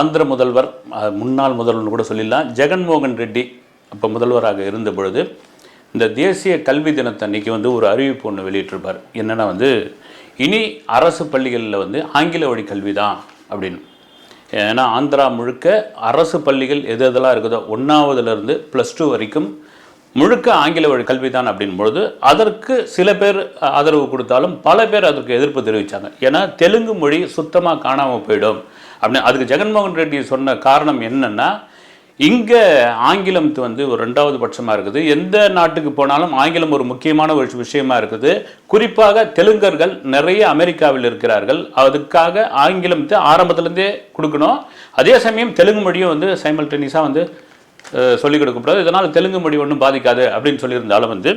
ஆந்திர முதல்வர் முன்னாள் முதல்வர்னு கூட சொல்லிடலாம். ஜெகன்மோகன் ரெட்டி அப்போ முதல்வராக இருந்த பொழுது இந்த தேசிய கல்வி தினத்தை அன்றைக்கி வந்து ஒரு அறிவிப்பு ஒன்று வெளியிட்டிருப்பார். என்னென்னா வந்து இனி அரசு பள்ளிகளில் வந்து ஆங்கில வழி கல்வி தான் அப்படின்னு. ஏன்னா ஆந்திரா முழுக்க அரசு பள்ளிகள் எது எதெல்லாம் இருக்குதோ ஒன்றாவதுலேருந்து ப்ளஸ் டூ வரைக்கும் முழுக்க ஆங்கில வழி கல்வி தான் அப்படின் பொழுது அதற்கு சில பேர் ஆதரவு கொடுத்தாலும் பல பேர் அதற்கு எதிர்ப்பு தெரிவித்தாங்க ஏன்னா தெலுங்கு மொழி சுத்தமாக காணாமல் போயிடும். அப்படின்னு அதுக்கு ஜெகன்மோகன் ரெட்டி சொன்ன காரணம் என்னென்னா இங்கே ஆங்கிலம் வந்து ஒரு ரெண்டாவது பட்சமாக இருக்குது. எந்த நாட்டுக்கு போனாலும் ஆங்கிலம் ஒரு முக்கியமான ஒரு விஷயமா இருக்குது. குறிப்பாக தெலுங்கர்கள் நிறைய அமெரிக்காவில் இருக்கிறார்கள். அதுக்காக ஆங்கிலத்தை ஆரம்பத்துலேருந்தே கொடுக்கணும். அதே சமயம் தெலுங்கு மொழியும் வந்து சைமல்டேனியஸாக வந்து சொல்லிக் கொடுக்கக்கூடாது. இதனால் தெலுங்கு மொழி ஒன்றும் பாதிக்காது அப்படின்னு சொல்லியிருந்தாலும் வந்து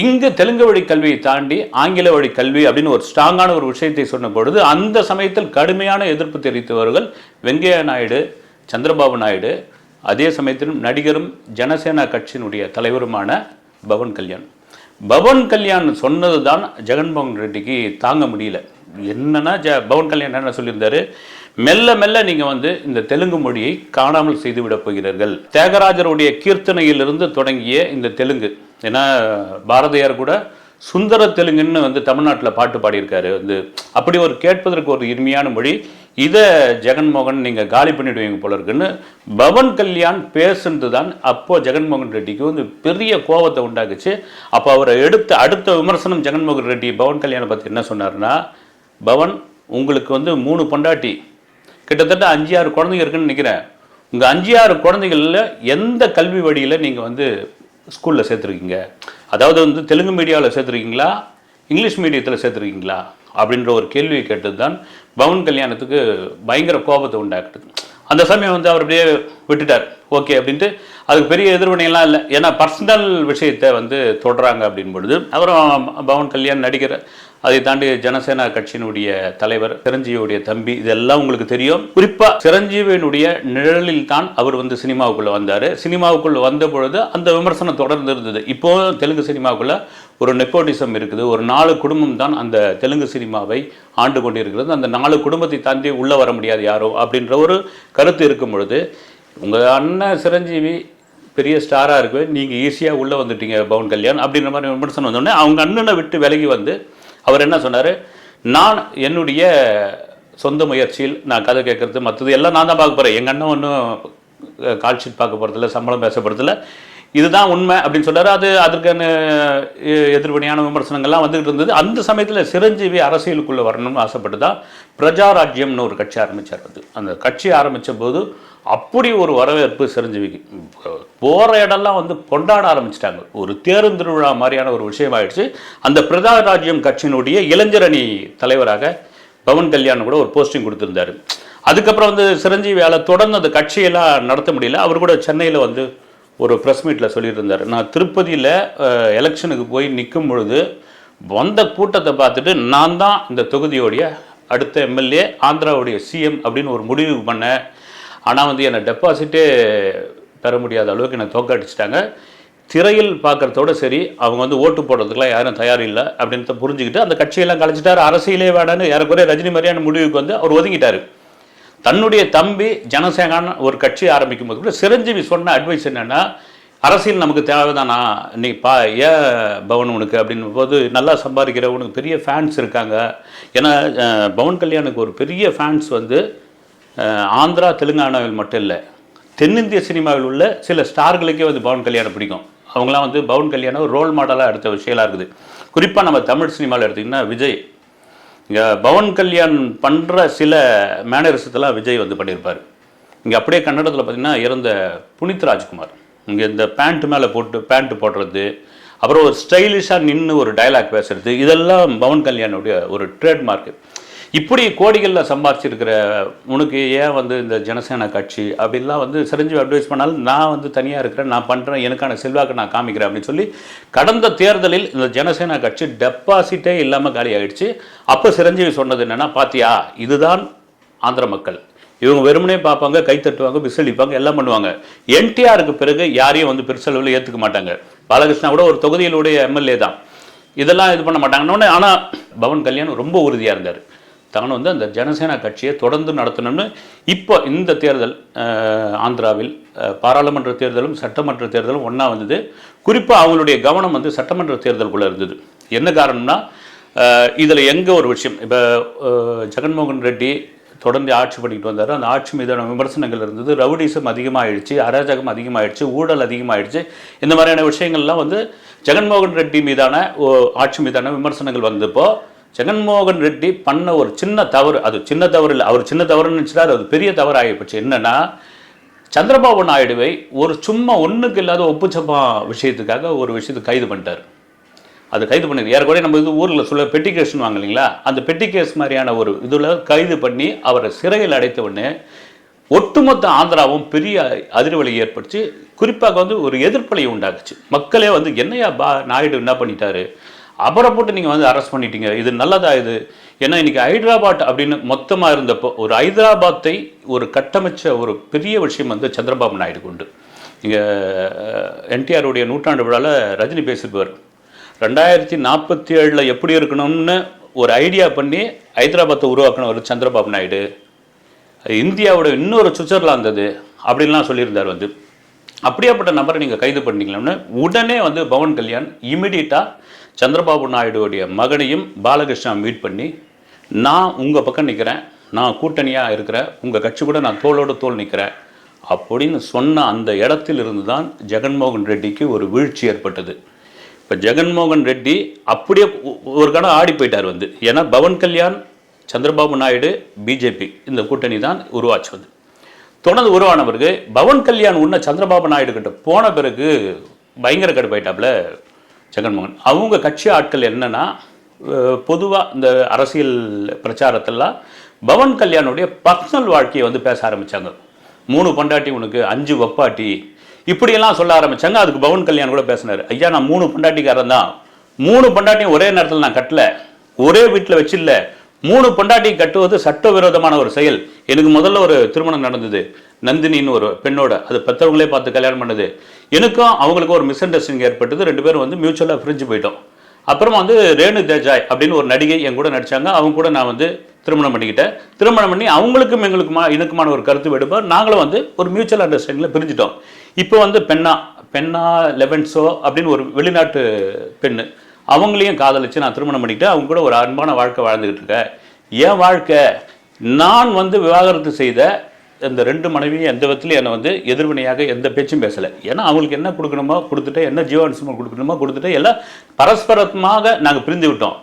இங்கே தெலுங்கு வழி கல்வியை தாண்டி ஆங்கில வழி கல்வி அப்படின்னு ஒரு ஸ்ட்ராங்கான ஒரு விஷயத்தை சொன்ன பொழுது அந்த சமயத்தில் கடுமையான எதிர்ப்பு தெரிவித்தவர்கள் வெங்கையா நாயுடு சந்திரபாபு நாயுடு அதே சமயத்திலும் நடிகரும் ஜனசேனா கட்சியினுடைய தலைவருமான பவன் கல்யாண். பவன் கல்யாண் சொன்னது தான் ஜெகன்மோகன் ரெட்டிக்கு தாங்க முடியல. என்னன்னா ஜ பவன் கல்யாண் என்ன சொல்லியிருந்தாரு? மெல்ல மெல்ல நீங்கள் வந்து இந்த தெலுங்கு மொழியை காணாமல் செய்துவிடப் போகிறீர்கள். தியாகராஜருடைய கீர்த்தனையிலிருந்து தொடங்கிய இந்த தெலுங்கு ஏன்னா பாரதியார் கூட சுந்தர தெலுங்குன்னு வந்து தமிழ்நாட்டில் பாட்டு பாடியிருக்காரு. வந்து அப்படி ஒரு கேட்பதற்கு ஒரு இனிமையான மொழி. இதை ஜெகன்மோகன் நீங்கள் காலி பண்ணிடுவீங்க போல இருக்குன்னு பவன் கல்யாண் பேசுனது தான் அப்போ ஜெகன்மோகன் ரெட்டிக்கு வந்து பெரிய கோபத்தை உண்டாக்குச்சு. அப்போ அவரை எடுத்த அடுத்த விமர்சனம் ஜெகன்மோகன் ரெட்டி பவன் கல்யாணை பற்றி என்ன சொன்னார்னா பவன் உங்களுக்கு வந்து மூணு பொண்டாட்டி கிட்டத்தட்ட அஞ்சு ஆறு குழந்தைங்க இருக்குன்னு நினைக்கிறேன். உங்கள் அஞ்சு ஆறு குழந்தைகளில் எந்த கல்வி வழியில் நீங்கள் வந்து ஸ்கூலில் சேர்த்துருக்கீங்க? அதாவது வந்து தெலுங்கு மீடியாவில் சேர்த்துருக்கீங்களா? இங்கிலீஷ் மீடியத்தில் சேர்த்துருக்கீங்களா? அப்படின்ற ஒரு கேள்வியை கேட்டது தான் பவன் கல்யாணத்துக்கு பயங்கர கோபத்தை உண்டாக்குது. அந்த சமயம் வந்து அவர் அப்படியே விட்டுட்டார். ஓகே அப்படின்ட்டு அதுக்கு பெரிய எதிர்வினையெல்லாம் இல்லை. ஏன்னா பர்சனல் விஷயத்தை வந்து தொடுறாங்க அப்படின் பொழுது அப்புறம் பவன் கல்யாண் நடிகர் அதை தாண்டி ஜனசேனா கட்சியினுடைய தலைவர் சிரஞ்சீவியுடைய தம்பி இதெல்லாம் உங்களுக்கு தெரியும். குறிப்பாக சிரஞ்சீவியினுடைய நிழலில் தான் அவர் வந்து சினிமாவுக்குள்ளே வந்தார். சினிமாவுக்குள்ளே வந்த பொழுது அந்த விமர்சனம் தொடர்ந்து இருந்தது. இப்போ தெலுங்கு சினிமாவுக்குள்ளே ஒரு நெப்போட்டிசம் இருக்குது. ஒரு நாலு குடும்பம் தான் அந்த தெலுங்கு சினிமாவை ஆண்டு கொண்டிருக்கிறது. அந்த நாலு குடும்பத்தை தாண்டி உள்ளே வர முடியாது யாரோ அப்படின்ற ஒரு கருத்து இருக்கும் பொழுது உங்கள் அண்ணன் சிரஞ்சீவி பெரிய ஸ்டாராக இருக்கு நீங்கள் ஈஸியாக உள்ளே வந்துட்டீங்க பவன் கல்யாண் அப்படின்ற மாதிரி விமர்சனம் வந்தோடனே அவங்க அண்ணனை விட்டு விலகி வந்து அவர் என்ன சொன்னார்? நான் என்னுடைய சொந்த முயற்சியில் நான் கதை கேட்குறது மற்றது எல்லாம் நான் தான் பார்க்க போகிறேன் எங்கள் அண்ணன் ஒன்றும் கால் ஷீட் பார்க்க போகிறதில்ல சம்பளம் பேச போகிறதில்ல இதுதான் உண்மை அப்படின்னு சொன்னார். அது அதற்கான எ- எதிர்வினையான விமர்சனங்கள்லாம் வந்துகிட்டு இருந்தது. அந்த சமயத்தில் சிரஞ்சீவி அரசியலுக்குள்ளே வரணும்னு ஆசைப்பட்டு தான் பிரஜாராஜ்யம்னு ஒரு கட்சி ஆரம்பித்தார் அது அந்த கட்சி ஆரம்பித்த போது அப்படி ஒரு வரவேற்பு சிரஞ்சீவிக்கு. போகிற இடம்லாம் வந்து கொண்டாட ஆரம்பிச்சிட்டாங்க. ஒரு தேருந்திருவிழா மாதிரியான ஒரு விஷயம் ஆயிடுச்சு அந்த பிரஜாராஜ்யம் கட்சியினுடைய இளைஞரணி தலைவராக பவன் கல்யாணம் கூட ஒரு போஸ்டிங் கொடுத்துருந்தாரு. அதுக்கப்புறம் வந்து சிரஞ்சீவியால் தொடர்ந்து அந்த கட்சியெல்லாம் நடத்த முடியல. அவர் கூட சென்னையில் வந்து ஒரு ப்ரெஸ் மீட்டில் சொல்லிட்டு இருந்தார் நான் திருப்பதியில் எலெக்ஷனுக்கு போய் நிற்கும் பொழுது வந்த கூட்டத்தை பார்த்துட்டு நான் தான் இந்த தொகுதியோடைய அடுத்த எம்எல்ஏ ஆந்திராவுடைய சிஎம் அப்படின்னு ஒரு முடிவு பண்ணேன் ஆனால் வந்து என்னை டெபாசிட்டே பெற முடியாத அளவுக்கு என்னை தோக்கடிச்சிட்டாங்க. திரையில் பார்க்குறதோட சரி அவங்க வந்து ஓட்டு போடுறதுக்குலாம் யாரும் தயார் இல்லை அப்படின்றத புரிஞ்சுக்கிட்டு அந்த கட்சியெல்லாம் கலைச்சிட்டார். அரசியலே வேடான்னு ஏறக்குறைய ரஜினி மாதிரியான முடிவுக்கு வந்து அவர் ஒதுங்கிட்டார். தன்னுடைய தம்பி ஜனசேனான்னு ஒரு கட்சி ஆரம்பிக்கும் போது கூட சிரஞ்சீவி சொன்ன அட்வைஸ் என்னென்னா அரசியல் நமக்கு தேவைதானா? நீ பா ஏன் பவன் உனக்கு? அப்படின்னும் போது நல்லா சம்பாதிக்கிற உனக்கு பெரிய ஃபேன்ஸ் இருக்காங்க. ஏன்னா பவன் கல்யாணுக்கு ஒரு பெரிய ஃபேன்ஸ் வந்து ஆந்திரா தெலுங்கானாவில் மட்டும் இல்லை தென்னிந்திய சினிமாவில் உள்ள சில ஸ்டார்களுக்கே வந்து பவன் கல்யாணம் பிடிக்கும். அவங்களாம் வந்து பவன் கல்யாணம் ரோல் மாடலாக எடுத்த விஷயம்லாம் இருக்குது. குறிப்பாக நம்ம தமிழ் சினிமாவில் எடுத்திங்கன்னா விஜய். இங்கே பவன் கல்யாண் பண்ணுற சில மேனரிசத்தெல்லாம் விஜய் வந்து பண்ணியிருப்பார். இங்கே அப்படியே கன்னடத்தில் பார்த்தீங்கன்னா இறந்த புனித் ராஜ்குமார். இங்கே இந்த பேண்ட்டு மேலே போட்டு பேண்ட்டு போடுறது அப்புறம் ஒரு ஸ்டைலிஷாக நின்று ஒரு டயலாக் பேசுறது இதெல்லாம் பவன் கல்யாணுடைய ஒரு ட்ரேட்மார்க்கு இப்படி கோடிகளில் சம்பாரிச்சிருக்கிற உனக்கு ஏன் வந்து இந்த ஜனசேனா கட்சி அப்படிலாம் வந்து சிரஞ்சீவி அட்வைஸ் பண்ணாலும் நான் வந்து தனியாக இருக்கிறேன் நான் பண்ணுறேன் எனக்கான செல்வாக்கு நான் காமிக்கிறேன் அப்படின்னு சொல்லி கடந்த தேர்தலில் இந்த ஜனசேனா கட்சி டெபாசிட்டே இல்லாமல் காலி ஆயிடுச்சு. அப்போ சிரஞ்சீவி சொன்னது என்னென்னா பாத்தியா இதுதான் ஆந்திர மக்கள். இவங்க வெறுமனே பார்ப்பாங்க கை தட்டுவாங்க விசிலிப்பாங்க எல்லாம் பண்ணுவாங்க. என்டிஆருக்கு பிறகு யாரையும் வந்து பெருசளவில் ஏற்றுக்க மாட்டாங்க. பாலகிருஷ்ணா கூட ஒரு தொகுதியிலுடைய எம்எல்ஏ தான். இதெல்லாம் இது பண்ண மாட்டாங்கன்னு ஆனால் பவன் கல்யாண் ரொம்ப உறுதியாக இருந்தார். தான் வந்து அந்த ஜனசேனா கட்சியை தொடர்ந்து நடத்தணும்னு இப்போ இந்த தேர்தல் ஆந்திராவில் பாராளுமன்ற தேர்தலும் சட்டமன்ற தேர்தலும் ஒன்றா வந்தது. குறிப்பாக அவங்களுடைய கவனம் வந்து சட்டமன்ற தேர்தலுக்குள்ளே இருந்தது. என்ன காரணம்னா இதில் எங்கே ஒரு விஷயம் இப்போ ஜெகன்மோகன் ரெட்டி தொடர்ந்து ஆட்சி பண்ணிக்கிட்டு வந்தார். அந்த ஆட்சி மீதான விமர்சனங்கள் இருந்தது. ரவுடிசம் அதிகமாகிடுச்சு அராஜகம் அதிகமாகிடுச்சு ஊழல் அதிகமாகிடுச்சு இந்த மாதிரியான விஷயங்கள்லாம் வந்து ஜெகன்மோகன் ரெட்டி மீதான ஓ- ஆட்சி மீதான விமர்சனங்கள் வந்தப்போ ஜெகன்மோகன் ரெட்டி பண்ண ஒரு சின்ன தவறு அது சின்ன தவறு இல்லை அவர் சின்ன தவறுன்னு நினச்சிட்டா அது பெரிய தவறு ஆகிப்போச்சு என்னென்னா சந்திரபாபு நாயுடுவை ஒரு சும்மா ஒன்றுக்கு இல்லாத ஒப்புச்சப்பா விஷயத்துக்காக ஒரு விஷயத்தை கைது பண்ணிட்டார். அது கைது பண்ணி ஏறக்குறைய நம்ம இது ஊரில் சொல்ல பெட்டி கேஸ்னு வாங்க இல்லைங்களா? அந்த பெட்டி கேஸ் மாதிரியான ஒரு இதில் கைது பண்ணி அவரை சிறையில் அடைத்த உடனே ஒட்டுமொத்த ஆந்திராவும் பெரிய அதிர்வலை ஏற்படுத்தி குறிப்பாக வந்து ஒரு எதிர்ப்பலையை உண்டாக்குச்சு. மக்களே வந்து என்னையா பா நாயுடு என்ன பண்ணிட்டாரு? அவரை போட்டு நீங்கள் வந்து அரெஸ்ட் பண்ணிட்டீங்க. இது நல்லதா இது? ஏன்னா இன்றைக்கி ஹைதராபாத் அப்படின்னு மொத்தமாக இருந்தப்போ ஒரு ஹைதராபாத்தை ஒரு கட்டமைச்ச ஒரு பெரிய விஷயம் வந்து சந்திரபாபு நாயுடு உண்டு. இங்கே என்டிஆருடைய நூற்றாண்டு விழாவில் ரஜினி பேசியிருப்பார். ரெண்டாயிரத்தி நாற்பத்தி ஏழில் எப்படி இருக்கணும்னு ஒரு ஐடியா பண்ணி ஹைதராபாத்தை உருவாக்கினவர் சந்திரபாபு நாயுடு. இந்தியாவோட இன்னொரு சுவிட்சர்லாந்து அப்படின்லாம் சொல்லியிருந்தார் வந்து. அப்படியாப்பட்ட நபரை நீங்கள் கைது பண்ணீங்களோன்னு உடனே வந்து பவன் கல்யாண் இமிடியட்டாக சந்திரபாபு நாயுடுவோடைய மகனையும் பாலகிருஷ்ணா மீட் பண்ணி நான் உங்கள் பக்கம் நிற்கிறேன் நான் கூட்டணியாக இருக்கிறேன் உங்கள் கட்சி கூட நான் தோளோடு தோல் நிற்கிறேன் அப்படின்னு சொன்ன அந்த இடத்திலிருந்து தான் ஜெகன்மோகன் ரெட்டிக்கு ஒரு வீழ்ச்சி ஏற்பட்டது. இப்போ ஜெகன்மோகன் ரெட்டி அப்படியே ஒ- ஒரு கணம் ஆடி போயிட்டார் வந்து. ஏன்னா பவன் கல்யாண் சந்திரபாபு நாயுடு பிஜேபி இந்த கூட்டணி தான் உருவாச்சு வந்து தொடர்ந்து உருவான பிறகு பவன் கல்யாண் உன்ன சந்திரபாபு நாயுடு கிட்ட போன பிறகு பயங்கர கடுப்பாயிட்டாப்புல ஜெகன்மோகன். அவங்க கட்சி ஆட்கள் என்னன்னா பொதுவாக இந்த அரசியல் பிரச்சாரத்தெல்லாம் பவன் கல்யாணுடைய பர்சனல் வாழ்க்கையை வந்து பேச ஆரம்பித்தாங்க மூணு பொண்டாட்டி உனக்கு அஞ்சு வப்பாட்டி. இப்படியெல்லாம் சொல்ல ஆரம்பித்தாங்க அதுக்கு பவன் கல்யாண் கூட பேசினார். ஐயா நான் மூணு பொண்டாட்டிக்காரன் தான். மூணு பொண்டாட்டியும் ஒரே நேரத்தில் நான் கட்டல. ஒரே வீட்டில் வச்சில்ல. மூணு பொண்டாட்டி கட்டுவது சட்டவிரோதமான ஒரு செயல். எனக்கு முதல்ல ஒரு திருமணம் நடந்தது. நந்தினின்னு ஒரு பெண்ணோட அது பெற்றவங்களே பார்த்து கல்யாணம் பண்ணது. எனக்கும் அவங்களுக்கும் ஒரு மிஸ் அண்டர்ஸ்டாண்டிங் ஏற்பட்டது. ரெண்டு பேரும் வந்து மியூச்சுவலாக பிரிஞ்சு போயிட்டோம். அப்புறமா வந்து ரேணு தேஜாய் அப்படின்னு ஒரு நடிகை என் கூட நடிச்சாங்க. அவங்க கூட நான் வந்து திருமணம் பண்ணிக்கிட்டேன். திருமணம் பண்ணி அவங்களுக்கும் எங்களுக்குமா இணக்கமான ஒரு கருத்து வெடுப்போம் நாங்களும் வந்து ஒரு மியூச்சுவல் அண்டர்ஸ்டாண்டிங்கில் பிரிஞ்சிட்டோம். இப்போ வந்து பெண்ணா பெண்ணா லெவன்ஸோ அப்படின்னு ஒரு வெளிநாட்டு பெண்ணு அவங்களையும் காதலிச்சு நான் திருமணம் பண்ணிக்கிட்டு அவங்க கூட ஒரு அன்பான வாழ்க்கை வாழ்ந்துகிட்டு இருக்கேன். என் வாழ்க்கை நான் வந்து விவாகரத்து செய்த இந்த ரெண்டு மனைவியும் எந்த விதத்துலையும் என்னை வந்து எதிர்வினையாக எந்த பேச்சும் பேசலை. ஏன்னா அவங்களுக்கு என்ன கொடுக்கணுமோ கொடுத்துட்டு என்ன ஜீவானுசமம் கொடுக்கணுமோ கொடுத்துட்டு எல்லாம் பரஸ்பரமாக நாங்கள் பிரிந்து விட்டோம்.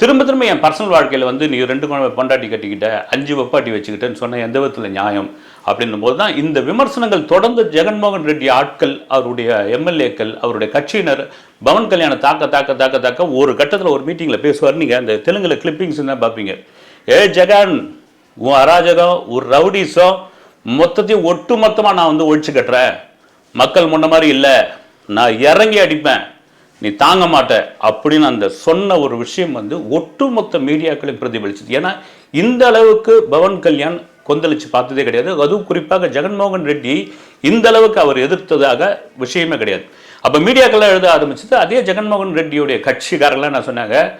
திரும்ப திரும்ப என் பர்சனல் வாழ்க்கையில் வந்து நீ ரெண்டு குழந்தை பொண்டாட்டி கட்டிக்கிட்ட அஞ்சு வெப்பாட்டி வச்சுக்கிட்டேன்னு சொன்ன எந்த விதத்தில் நியாயம்? அப்படின்னும் போது தான் இந்த விமர்சனங்கள் தொடர்ந்து ஜெகன்மோகன் ரெட்டி ஆட்கள் அவருடைய எம்எல்ஏக்கள் அவருடைய கட்சியினர் பவன் கல்யாணம் தாக்க தாக்க தாக்க தாக்க ஒரு கட்டத்தில் ஒரு மீட்டிங்கில் பேசுவார். நீங்கள் அந்த தெலுங்கில் கிளிப்பிங்ஸ் தான் பார்ப்பீங்க? ஏ ஜெகன் உன் அராஜகம் ஒரு ரவுடிசம் மொத்தத்தையும் ஒட்டு மொத்தமாக நான் வந்து ஒழிச்சு கட்டுறேன். மக்கள் முன்ன மாதிரி இல்லை. நான் இறங்கி அடிப்பேன். நீ தாங்க மாட்ட அப்படின்னு அந்த சொன்ன ஒரு விஷயம் வந்து ஒட்டுமொத்த மீடியாக்களையும் பிரதிபலிச்சது. ஏன்னா இந்த அளவுக்கு பவன் கல்யாண் கொந்தளிச்சு பார்த்ததே கிடையாது. அதுவும் குறிப்பாக ஜெகன்மோகன் ரெட்டி இந்த அளவுக்கு அவர் எதிர்த்ததாக விஷயமே கிடையாது. அப்போ மீடியாக்கெல்லாம் எழுத ஆரம்பிச்சது அதே ஜெகன்மோகன் ரெட்டியுடைய கட்சிக்காரங்களாம் நான் சொன்னாங்க?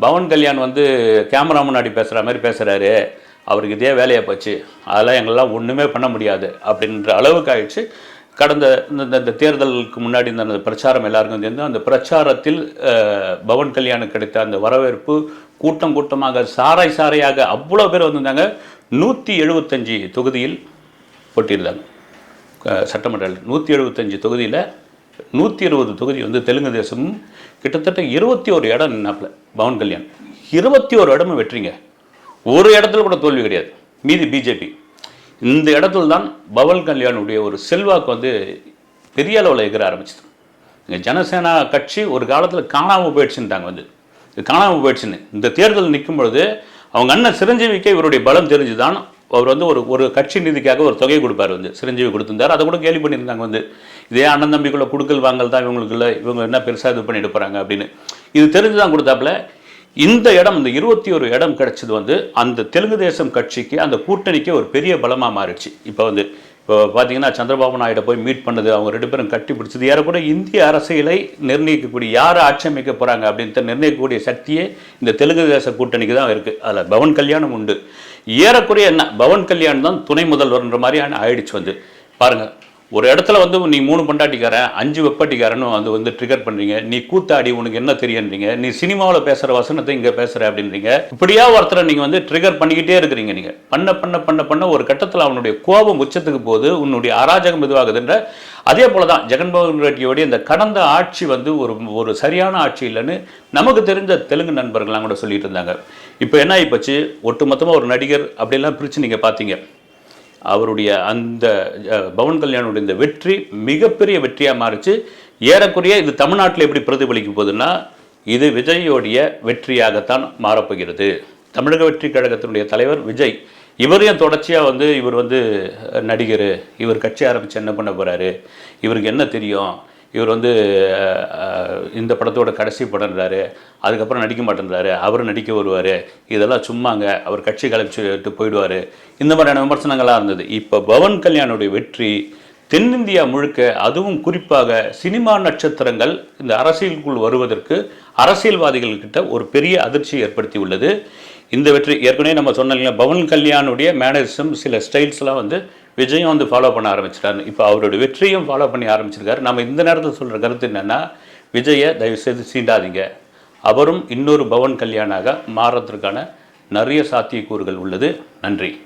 பவன் கல்யாண் வந்து கேமரா முன்னாடி பேசுகிற மாதிரி பேசுகிறாரு அவருக்கு இதே வேலையை போச்சு. அதெல்லாம் எங்களால் ஒன்றுமே பண்ண முடியாது அப்படின்ற அளவுக்கு ஆயிடுச்சு. கடந்த இந்த- இந்த தேர்தலுக்கு முன்னாடி இந்த அந்த பிரச்சாரம் எல்லாருக்கும் தெரிந்து அந்த பிரச்சாரத்தில் பவன் கல்யாணுக்கு கிடைத்த அந்த வரவேற்பு கூட்டம் கூட்டமாக சாறை சாறையாக அவ்வளோ பேர் வந்திருந்தாங்க. நூற்றி எழுபத்தஞ்சி தொகுதியில் போட்டியிருந்தாங்க சட்டமன்ற நூற்றி எழுபத்தஞ்சி தொகுதியில் நூற்றி இருபது தொகுதி வந்து தெலுங்கு தேசமும் கிட்டத்தட்ட இருபத்தி ஒரு இடம் நின்னாப்புல பவன் கல்யாண். இருபத்தி ஒரு இடமும் வெற்றிங்க. ஒரு இடத்துல கூட தோல்வி கிடையாது. மீதி பிஜேபி இந்த இடத்துல தான் பவல் கல்யாணுடைய ஒரு செல்வாக்கு வந்து பெரிய அளவில் எகிற ஆரம்பிச்சது. இங்கே ஜனசேனா கட்சி ஒரு காலத்தில் காணாமல் போயிடுச்சுன்ட்டாங்க வந்து. இது காணாமல் போயிடுச்சுன்னு. இந்த தேர்தல் நிற்கும் பொழுது அவங்க அண்ணன் சிரஞ்சீவிக்கே இவருடைய பலம் தெரிஞ்சுதான் அவர் வந்து ஒரு ஒரு கட்சி நிதிக்காக ஒரு தொகை கொடுப்பார் வந்து. சிரஞ்சீவி கொடுத்துருந்தார். அதை கூட கேள்வி பண்ணியிருந்தாங்க வந்து. இதே அண்ணன் தம்பிக்குள்ள குடுக்கல் வாங்கல் தான் இவங்களுக்கு இல்லை. இவங்க என்ன பெருசாக இது பண்ணிட்டு போகிறாங்க அப்படின்னு. இது தெரிஞ்சு தான் கொடுத்தாப்புல. இந்த இடம் இந்த இருபத்தி ஒரு இடம் கிடைச்சது வந்து அந்த தெலுங்கு தேசம் கட்சிக்கு அந்த கூட்டணிக்கு ஒரு பெரிய பலமாக மாறிடுச்சு. இப்போ வந்து இப்போ பார்த்தீங்கன்னா சந்திரபாபு நாயுடு போய் மீட் பண்ணது அவங்க ரெண்டு பேரும் கட்டி பிடிச்சது ஏறக்கூட இந்திய அரசியலை நிர்ணயிக்கக்கூடிய யார் ஆட்சி அமைக்க போகிறாங்க அப்படின்ட்டு நிர்ணயிக்கக்கூடிய சக்தியே இந்த தெலுங்கு தேச கூட்டணிக்கு தான் இருக்குது அதில் பவன் கல்யாணம் உண்டு. ஏறக்குறைய என்ன பவன் கல்யாணம் தான் துணை முதல்வர்ன்ற மாதிரியான ஆயிடுச்சு வந்து. பாருங்கள் ஒரு இடத்துல வந்து நீ மூணு பண்டாட்டிக்காரன் அஞ்சு வெப்பாட்டிக்காரன்னு வந்து வந்து ட்ரிகர் பண்ணுறீங்க நீ கூத்தாடி உனக்கு என்ன தெரியுன்றீங்க. நீ சினிமாவில் பேசுகிற வசனத்தை இங்கே பேசுகிற அப்படின்றீங்க. இப்படியா ஒருத்தரை நீங்கள் வந்து ட்ரிகர் பண்ணிக்கிட்டே இருக்கிறீங்க நீங்கள் பண்ண பண்ண பண்ண பண்ண ஒரு கட்டத்தில் அவனுடைய கோபம் உச்சத்துக்கு போது உன்னுடைய அராஜகம் இதுவாகுதுன்ற அதே போல தான் ஜெகன்மோகன் ரெட்டியோடைய இந்த கடந்த ஆட்சி வந்து ஒரு ஒரு சரியான ஆட்சி இல்லைன்னு நமக்கு தெரிஞ்ச தெலுங்கு நண்பர்கள்லாம் கூட சொல்லிட்டு இருந்தாங்க. இப்போ என்ன ஆகிப்போச்சு ஒட்டுமொத்தமாக ஒரு நடிகர் அப்படிலாம் பிரித்து நீங்கள் பார்த்தீங்க அவருடைய அந்த பவன் கல்யாணுடைய இந்த வெற்றி மிகப்பெரிய வெற்றியாக மாறிச்சு. ஏறக்குறைய இது தமிழ்நாட்டில் எப்படி பிரதிபலிக்க போகுதுன்னா இது விஜயோடைய வெற்றியாகத்தான் மாறப்போகிறது. தமிழக வெற்றி கழகத்தினுடைய தலைவர் விஜய் இவரையும் தொடர்ச்சியாக வந்து இவர் வந்து நடிகர் இவர் கட்சி ஆரம்பித்து என்ன பண்ண போகிறாரு இவருக்கு என்ன தெரியும் இவர் வந்து இந்த படத்தோட கடைசி படம்ன்றாரு அதுக்கப்புறம் நடிக்க மாட்டேன்றாரு. அவர் நடிக்க வருவார். இதெல்லாம் சும்மாங்க. அவர் கட்சி கலைச்சிட்டு போயிடுவார். இந்த மாதிரியான விமர்சனங்களாக இருந்தது. இப்போ பவன் கல்யாணுடைய வெற்றி தென்னிந்தியா முழுக்க அதுவும் குறிப்பாக சினிமா நட்சத்திரங்கள் இந்த அரசியலுக்குள் வருவதற்கு அரசியல்வாதிகள்கிட்ட ஒரு பெரிய அதிர்ச்சி ஏற்படுத்தி உள்ளது. இந்த வெற்றி ஏற்கனவே நம்ம சொன்னோம் பவன் கல்யாணுடைய மேனரிசம் சில ஸ்டைல்ஸ்லாம் வந்து விஜயும் வந்து ஃபாலோ பண்ண ஆரம்பிச்சிட்டாரு. இப்போ அவருடைய வெற்றியும் ஃபாலோ பண்ணி ஆரம்பிச்சிருக்காரு. நம்ம இந்த நேரத்தில் சொல்கிற கருத்து என்னென்னா விஜயை தயவுசெய்து சீண்டாதீங்க. அவரும் இன்னொரு பவன் கல்யாணாக மாறுறதுக்கான நிறைய சாத்தியக்கூறுகள் உள்ளது. நன்றி.